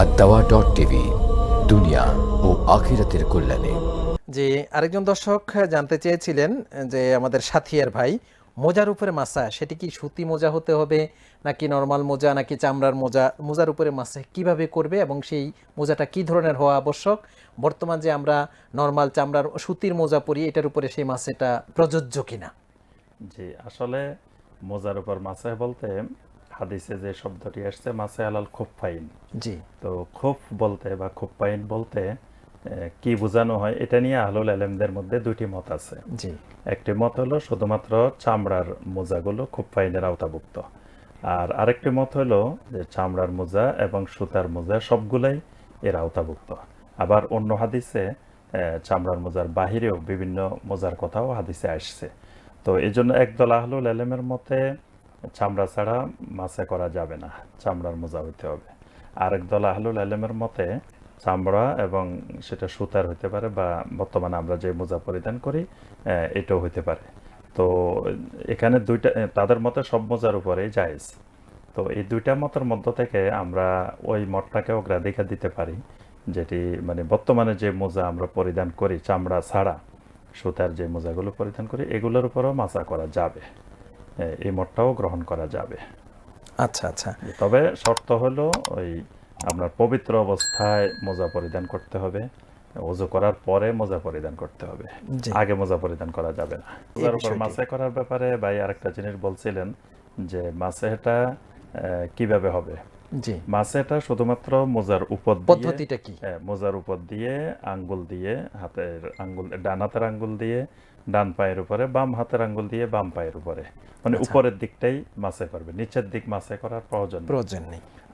আর দাওয়া dot TV দুনিয়া ও আখিরাতের কল্যাণে। যে আরেকজন দর্শক জানতে চেয়েছিলেন যে আমাদের সাথিয়ার ভাই মোজার উপরে মাসা সেটি কি সুতি মোজা হতে হবে নাকি নর্মাল মোজা নাকি চামড়ার মোজা? মোজার উপরে মাসা কীভাবে করবে এবং সেই মোজাটা কি ধরনের হওয়া আবশ্যক? বর্তমান যে আমরা নর্মাল চামড়ার সুতির মোজা পরি এটার উপরে সেই মাসেটা প্রযোজ্য কিনা? জি আসলে মোজার উপর মাছে বলতে হাদিসে যে শব্দটি আসছে মাছে আলাল খুব ফাইন। জি। তো খুব বলতে বা খুব পাইন বলতে কি বোঝানো হয় এটা নিয়ে আহলুল আলেমদের মধ্যে দুটি মত আছে। জি। একটি মত হলো শুধুমাত্র চামড়ার মোজাগুলো খুব পাইনের আওতাভুক্ত। আর আরেকটি মত হলো যে চামড়ার মোজা এবং সুতার মোজা সবগুলাই এর আওতাভুক্ত। আবার অন্য হাদিসে চামড়ার মোজার বাহিরেও বিভিন্ন মোজার কথাও হাদিসে আসছে। তো এই জন্য একদল আহলুল আলেমের মতে চামড়া ছাড়া মাছে করা যাবে না, চামড়ার মোজা হইতে হবে। আরেক দল আহলুল আলেমের মতে চামড়া এবং সেটা সুতার হইতে পারে বা বর্তমানে আমরা যে মোজা পরিধান করি এটাও হইতে পারে। তো এখানে দুইটা তাদের মতে সব মোজার উপরেই জায়েজ। তো এই দুইটা মতের মধ্য থেকে আমরা ওই মতটাকে অগ্রাধিকার দিতে পারি, যেটি মানে বর্তমানে যে মোজা আমরা পরিধান করি, চামড়া ছাড়া সুতার যে মোজাগুলো পরিধান করি, এগুলোর উপরও মাছা করা যাবে। এই মঠটাও গ্রহণ করা যাবে। আচ্ছা আচ্ছা। তবে শর্ত হলো ওই আপনার পবিত্র অবস্থায় মোজা পরিধান করতে হবে। ওজু করার পরে মোজা পরিধান করতে হবে। আগে মোজা পরিধান করা যাবে না। মোজার উপর মাসে করার ব্যাপারে ভাই আরেকটা জিনিস বলছিলেন যে মাসেটা কীভাবে হবে? জি। মাছেটা শুধুমাত্র মোজার উপর পদ্ধতিটা কি? হ্যাঁ, মোজার উপর দিয়ে আঙ্গুল দিয়ে হাতের আঙ্গুল ডান হাতের আঙ্গুল দিয়ে ডান পায়ের উপরে বাম হাতের আঙ্গুল দিয়ে বাম পায়ের উপরে। মানে আচ্ছা। উপরের দিকটাই মাছে করবে। নিচের দিক মাছে করার প্রয়োজন প্রয়োজন নেই।